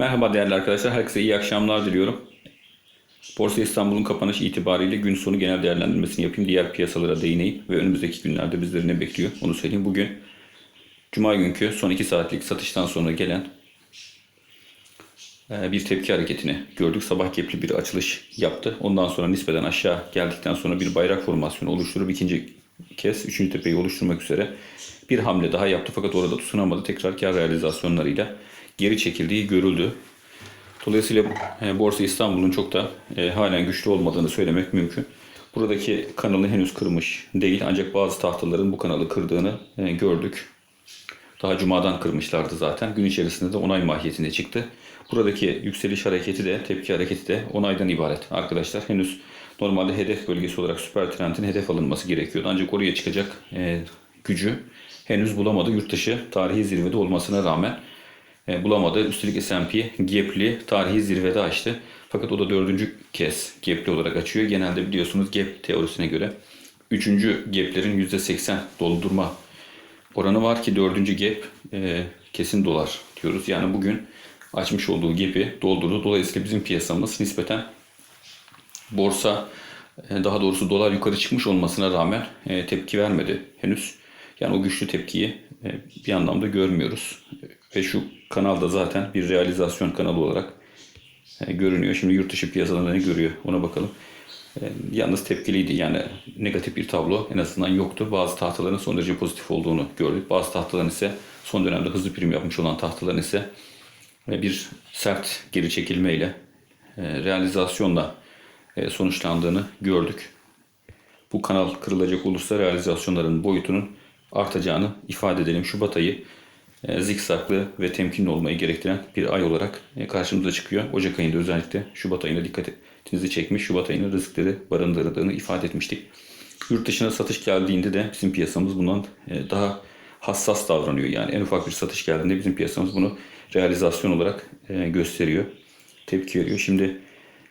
Merhaba değerli arkadaşlar. Herkese iyi akşamlar diliyorum. Borsa İstanbul'un kapanış itibariyle gün sonu genel değerlendirmesini yapayım. Diğer piyasalara değineyim ve önümüzdeki günlerde bizleri ne bekliyor onu söyleyeyim. Bugün Cuma günkü son 2 saatlik satıştan sonra gelen e, bir tepki hareketini gördük. Sabah kepli bir açılış yaptı. Ondan sonra nispeten aşağı geldikten sonra bir bayrak formasyonu oluşturup ikinci kez üçüncü tepeyi oluşturmak üzere bir hamle daha yaptı. Fakat orada tutunamadı. Tekrar kar realizasyonlarıyla geri çekildiği görüldü. Dolayısıyla e, Borsa İstanbul'un çok da e, halen güçlü olmadığını söylemek mümkün. Buradaki kanalı henüz kırmış değil ancak bazı tahtaların bu kanalı kırdığını e, gördük. Daha cumadan kırmışlardı zaten. Gün içerisinde de onay mahiyetinde çıktı. Buradaki yükseliş hareketi de tepki hareketi de onaydan ibaret arkadaşlar. Henüz normalde hedef bölgesi olarak süper trendin hedef alınması gerekiyordu. Ancak oraya çıkacak e, gücü henüz bulamadı. Yurt dışı tarihi zirvede olmasına rağmen bulamadı. Üstelik S&P gap'li tarihi zirvede açtı. Fakat o da dördüncü kez gap'li olarak açıyor. Genelde biliyorsunuz gap teorisine göre üçüncü gap'lerin %80 doldurma oranı var ki dördüncü gap e, kesin dolar diyoruz. Yani bugün açmış olduğu gap'i doldurdu. Dolayısıyla bizim piyasamız nispeten borsa e, daha doğrusu dolar yukarı çıkmış olmasına rağmen e, tepki vermedi henüz. Yani o güçlü tepkiyi e, bir anlamda görmüyoruz. Ve şu kanalda zaten bir realizasyon kanalı olarak e, görünüyor. Şimdi yurt dışı piyasalarında ne görüyor ona bakalım. E, Yalnız tepkiliydi yani negatif bir tablo en azından yoktu. Bazı tahtaların son derece pozitif olduğunu gördük. Bazı tahtaların ise son dönemde hızlı prim yapmış olan tahtaların ise e, bir sert geri çekilmeyle e, realizasyonla sonuçlandığını gördük. Bu kanal kırılacak olursa realizasyonların boyutunun artacağını ifade edelim. Şubat ayı zikzaklı ve temkinli olmayı gerektiren bir ay olarak e, karşımıza çıkıyor. Ocak ayında özellikle Şubat ayına dikkatinizi çekmiş. Şubat ayının riskleri barındırdığını ifade etmiştik. Yurt dışına satış geldiğinde de bizim piyasamız bundan e, daha hassas davranıyor. Yani en ufak bir satış geldiğinde bizim piyasamız bunu realizasyon olarak e, gösteriyor. Tepki veriyor. Şimdi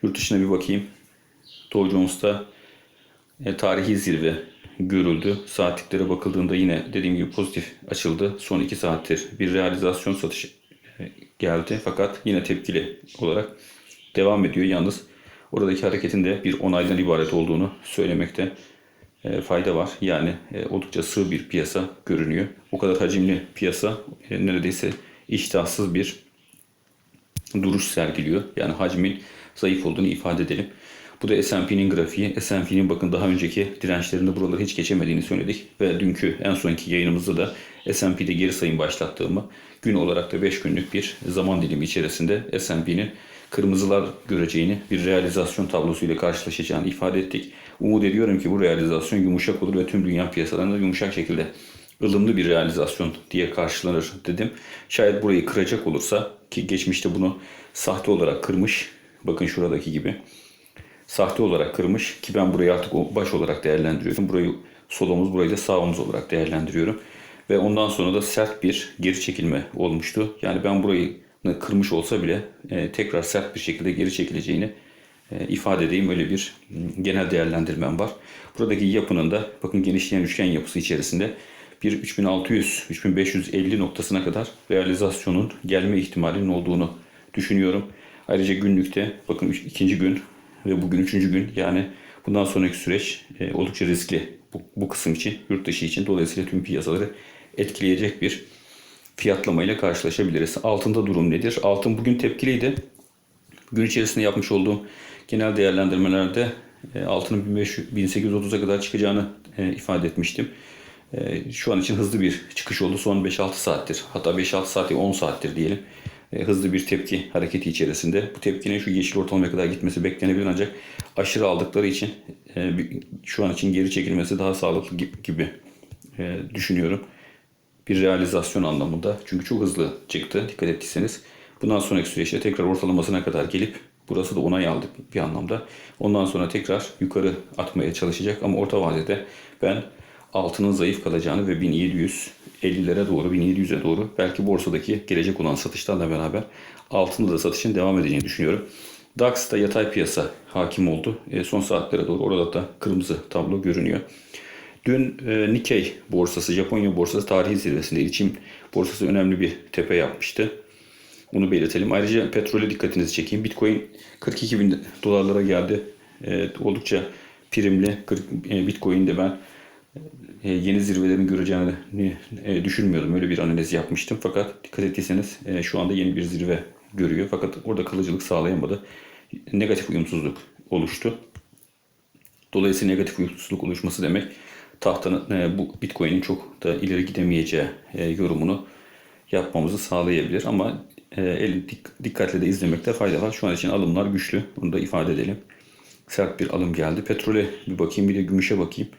yurt dışına bir bakayım. Dow Jones'ta e, tarihi zirve görüldü. Saatliklere bakıldığında yine dediğim gibi pozitif açıldı. Son 2 saattir bir realizasyon satışı e, geldi. Fakat yine tepkili olarak devam ediyor. Yalnız oradaki hareketin de bir onaydan ibaret olduğunu söylemekte e, fayda var. Yani e, oldukça sığ bir piyasa görünüyor. O kadar hacimli piyasa neredeyse iştahsız bir duruş sergiliyor. Yani hacmin zayıf olduğunu ifade edelim. Bu da S&P'nin grafiği. S&P'nin bakın daha önceki dirençlerinde buraları hiç geçemediğini söyledik. Ve dünkü en sonki yayınımızda da S&P'de geri sayım başlattığımı, gün olarak da 5 günlük bir zaman dilimi içerisinde S&P'nin kırmızılar göreceğini, bir realizasyon tablosuyla karşılaşacağını ifade ettik. Umut ediyorum ki bu realizasyon yumuşak olur ve tüm dünya piyasalarında yumuşak şekilde ılımlı bir realizasyon diye karşılanır dedim. Şayet burayı kıracak olursa ki geçmişte bunu sahte olarak kırmış. Bakın şuradaki gibi sahte olarak kırmış ki ben burayı artık baş olarak değerlendiriyorum. Burayı sol omuz, burayı da sağ omuz olarak değerlendiriyorum. Ve ondan sonra da sert bir geri çekilme olmuştu. Yani ben burayı kırmış olsa bile e, tekrar sert bir şekilde geri çekileceğini e, ifade edeyim. Öyle bir m, genel değerlendirmem var. Buradaki yapının da bakın genişleyen üçgen yapısı içerisinde bir 3600-3550 noktasına kadar realizasyonun gelme ihtimalinin olduğunu düşünüyorum. Ayrıca günlükte bakın ikinci gün ve bugün üçüncü gün yani bundan sonraki süreç e, oldukça riskli bu, bu kısım için, yurt dışı için. Dolayısıyla tüm piyasaları etkileyecek bir fiyatlamayla karşılaşabiliriz. Altında durum nedir? Altın bugün tepkiliydi. Gün içerisinde yapmış olduğum genel değerlendirmelerde e, altının 1500 1830'a kadar çıkacağını e, ifade etmiştim. E, Şu an için hızlı bir çıkış oldu. Son 5-6 saattir. Hatta 5-6 saat değil 10 saattir diyelim. E, Hızlı bir tepki hareketi içerisinde. Bu tepkinin şu yeşil ortalamaya kadar gitmesi beklenebilir ancak aşırı aldıkları için e, şu an için geri çekilmesi daha sağlıklı gi- gibi e, düşünüyorum bir realizasyon anlamında. Çünkü çok hızlı çıktı dikkat ettiyseniz. Bundan sonraki süreçte tekrar ortalamasına kadar gelip burası da onay aldık bir anlamda. Ondan sonra tekrar yukarı atmaya çalışacak ama orta vadede ben altının zayıf kalacağını ve 1750'lere doğru 1700'e doğru belki borsadaki gelecek olan satışlarla beraber altında da satışın devam edeceğini düşünüyorum. DAX'ta yatay piyasa hakim oldu. E, son saatlere doğru orada da kırmızı tablo görünüyor. Dün e, Nikkei borsası, Japonya borsası tarihi zirvesindeydi. Çin borsası önemli bir tepe yapmıştı. Bunu belirtelim. Ayrıca petrole dikkatinizi çekeyim. Bitcoin 42 bin dolarlara geldi. E, oldukça primli. 40, e, Bitcoin'de ben yeni zirvelerin göreceğini e, düşünmüyordum. Öyle bir analiz yapmıştım. Fakat dikkat ettiyseniz e, şu anda yeni bir zirve görüyor. Fakat orada kalıcılık sağlayamadı. Negatif uyumsuzluk oluştu. Dolayısıyla negatif uyumsuzluk oluşması demek tahtanın e, bu Bitcoin'in çok da ileri gidemeyeceği e, yorumunu yapmamızı sağlayabilir. Ama e, el dik- dikkatle de izlemekte fayda var. Şu an için alımlar güçlü. Bunu da ifade edelim. Sert bir alım geldi. Petrole bir bakayım bir de gümüşe bakayım.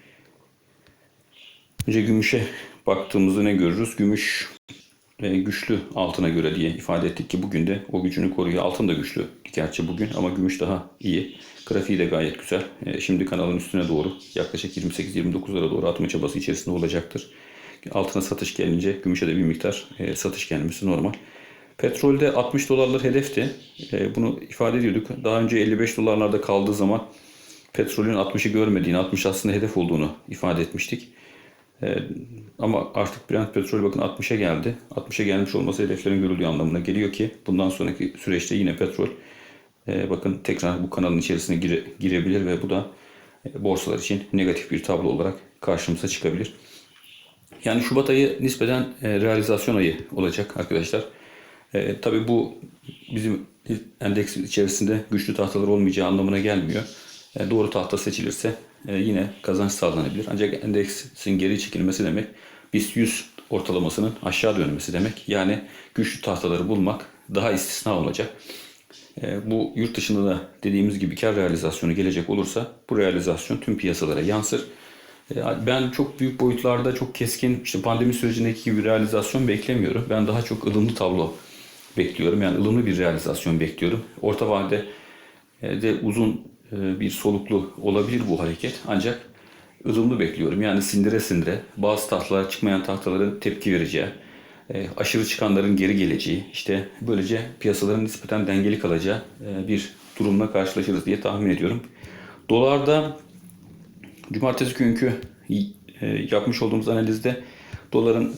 Önce gümüşe baktığımızda ne görürüz? Gümüş e, güçlü altına göre diye ifade ettik ki bugün de o gücünü koruyor. Altın da güçlü gerçi bugün ama gümüş daha iyi. Grafiği de gayet güzel. E, Şimdi kanalın üstüne doğru yaklaşık 28-29'lara doğru atma çabası içerisinde olacaktır. Altına satış gelince gümüşe de bir miktar e, satış gelmesi normal. Petrolde 60 dolarlar hedefti. E, Bunu ifade ediyorduk. Daha önce 55 dolarlarda kaldığı zaman petrolün 60'ı görmediğini, 60 aslında hedef olduğunu ifade etmiştik. Ee, ama artık Brent petrol bakın 60'a geldi. 60'a gelmiş olması hedeflerin görüldüğü anlamına geliyor ki bundan sonraki süreçte yine petrol e, bakın tekrar bu kanalın içerisine gire- girebilir ve bu da e, borsalar için negatif bir tablo olarak karşımıza çıkabilir. Yani Şubat ayı nispeten e, realizasyon ayı olacak arkadaşlar. E, tabii bu bizim endeks içerisinde güçlü tahtalar olmayacağı anlamına gelmiyor. E, doğru tahta seçilirse e, yine kazanç sağlanabilir. Ancak endeksin geri çekilmesi demek BIST 100 ortalamasının aşağı dönmesi demek. Yani güçlü tahtaları bulmak daha istisna olacak. E, bu yurt dışında da dediğimiz gibi kar realizasyonu gelecek olursa bu realizasyon tüm piyasalara yansır. E, Ben çok büyük boyutlarda çok keskin işte pandemi sürecindeki gibi realizasyon beklemiyorum. Ben daha çok ılımlı tablo bekliyorum. Yani ılımlı bir realizasyon bekliyorum. Orta vadede e, de uzun bir soluklu olabilir bu hareket. Ancak ılımlı bekliyorum. Yani sindire sindire bazı tahtalar çıkmayan tahtaların tepki vereceği, e, aşırı çıkanların geri geleceği, işte böylece piyasaların nispeten dengeli kalacağı e, bir durumla karşılaşırız diye tahmin ediyorum. Dolarda Cumartesi günkü e, yapmış olduğumuz analizde doların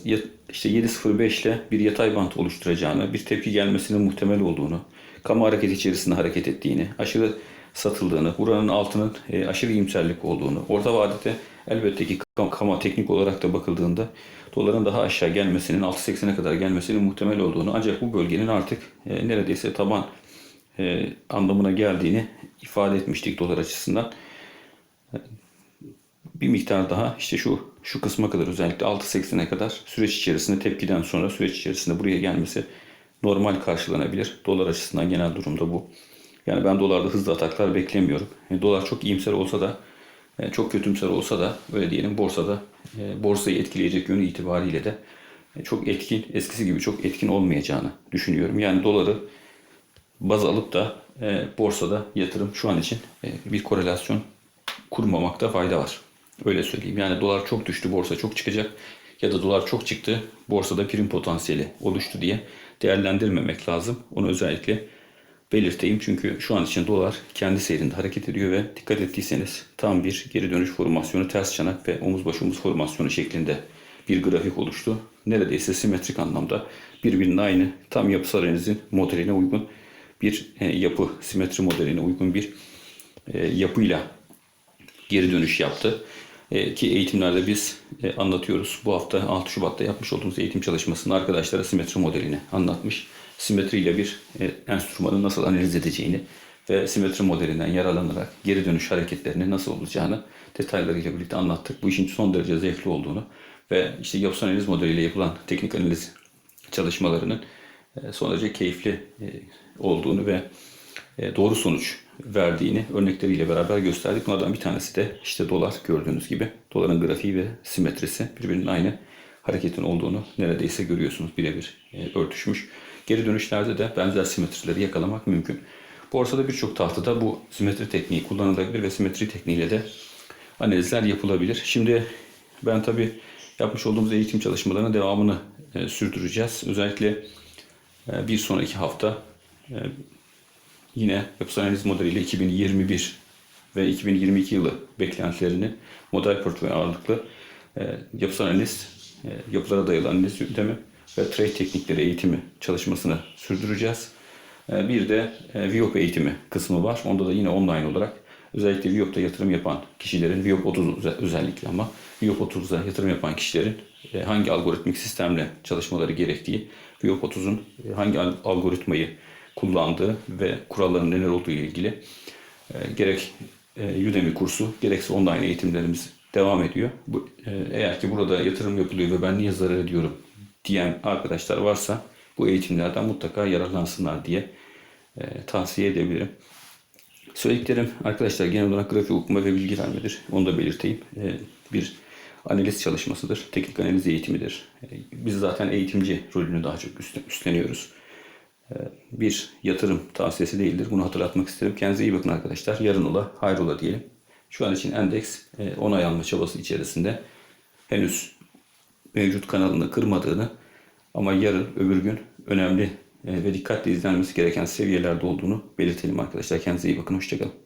işte 7.05 ile bir yatay bant oluşturacağını, bir tepki gelmesinin muhtemel olduğunu, kamu hareketi içerisinde hareket ettiğini, aşırı satıldığını, buranın altının e, aşırı iyimserlik olduğunu, orta vadede elbette ki kam- kamu teknik olarak da bakıldığında doların daha aşağı gelmesinin, 6.80'e kadar gelmesinin muhtemel olduğunu ancak bu bölgenin artık e, neredeyse taban e, anlamına geldiğini ifade etmiştik dolar açısından bir miktar daha işte şu şu kısma kadar özellikle 6.80'e kadar süreç içerisinde tepkiden sonra süreç içerisinde buraya gelmesi normal karşılanabilir. Dolar açısından genel durumda bu. Yani ben dolarda hızlı ataklar beklemiyorum. Yani dolar çok iyimser olsa da e, çok kötümser olsa da öyle diyelim borsada e, borsayı etkileyecek yönü itibariyle de e, çok etkin eskisi gibi çok etkin olmayacağını düşünüyorum. Yani doları baz alıp da e, borsada yatırım şu an için e, bir korelasyon kurmamakta fayda var. Öyle söyleyeyim. Yani dolar çok düştü, borsa çok çıkacak ya da dolar çok çıktı, borsada prim potansiyeli oluştu diye değerlendirmemek lazım. Onu özellikle belirteyim. Çünkü şu an için dolar kendi seyrinde hareket ediyor ve dikkat ettiyseniz tam bir geri dönüş formasyonu, ters çanak ve omuz baş omuz formasyonu şeklinde bir grafik oluştu. Neredeyse simetrik anlamda birbirine aynı tam yapısal analizin modeline uygun bir e, yapı, simetri modeline uygun bir e, yapıyla geri dönüş yaptı. E, ki eğitimlerde biz anlatıyoruz. Bu hafta 6 Şubat'ta yapmış olduğumuz eğitim çalışmasında arkadaşlara simetri modelini anlatmış. Simetriyle bir e, enstrümanı nasıl analiz edeceğini ve simetri modelinden yararlanarak geri dönüş hareketlerinin nasıl olacağını detaylarıyla birlikte anlattık. Bu işin son derece zevkli olduğunu ve işte yapısal analiz modeliyle yapılan teknik analiz çalışmalarının e, son derece keyifli e, olduğunu ve doğru sonuç verdiğini örnekleriyle beraber gösterdik. Bunlardan bir tanesi de işte dolar gördüğünüz gibi. Doların grafiği ve simetrisi birbirinin aynı hareketin olduğunu neredeyse görüyorsunuz birebir örtüşmüş. Geri dönüşlerde de benzer simetrileri yakalamak mümkün. Borsada birçok tahtada bu simetri tekniği kullanılabilir ve simetri tekniğiyle de analizler yapılabilir. Şimdi ben tabi yapmış olduğumuz eğitim çalışmalarının devamını e, sürdüreceğiz. Özellikle e, bir sonraki hafta e, yine yapısal analiz modeliyle 2021 ve 2022 yılı beklentilerini model portföy ağırlıklı e, yapısal analiz, e, yapılara dayalı analiz yöntemi ve trade teknikleri eğitimi çalışmasını sürdüreceğiz. E, Bir de e, Viyop eğitimi kısmı var. Onda da yine online olarak özellikle Viyop'ta yatırım yapan kişilerin, Viyop 30 öze- özellikle ama Viyop 30'da yatırım yapan kişilerin e, hangi algoritmik sistemle çalışmaları gerektiği, Viyop 30'un e, hangi al- algoritmayı kullandığı ve kuralların neler olduğu ile ilgili e, gerek Udemy kursu gerekse online eğitimlerimiz devam ediyor. Eğer ki burada yatırım yapılıyor ve ben niye zarar ediyorum diyen arkadaşlar varsa bu eğitimlerden mutlaka yararlansınlar diye e, tavsiye edebilirim. Söylediklerim arkadaşlar genel olarak grafik okuma ve bilgi vermedir. Onu da belirteyim. E, bir analiz çalışmasıdır. Teknik analiz eğitimidir. E, biz zaten eğitimci rolünü daha çok üstle- üstleniyoruz. E, bir yatırım tavsiyesi değildir. Bunu hatırlatmak isterim. Kendinize iyi bakın arkadaşlar. Yarın ola, hayrola diyelim. Şu an için endeks e, onay alma çabası içerisinde henüz mevcut kanalını kırmadığını ama yarın öbür gün önemli e, ve dikkatle izlenmesi gereken seviyelerde olduğunu belirtelim arkadaşlar. Kendinize iyi bakın. Hoşçakalın.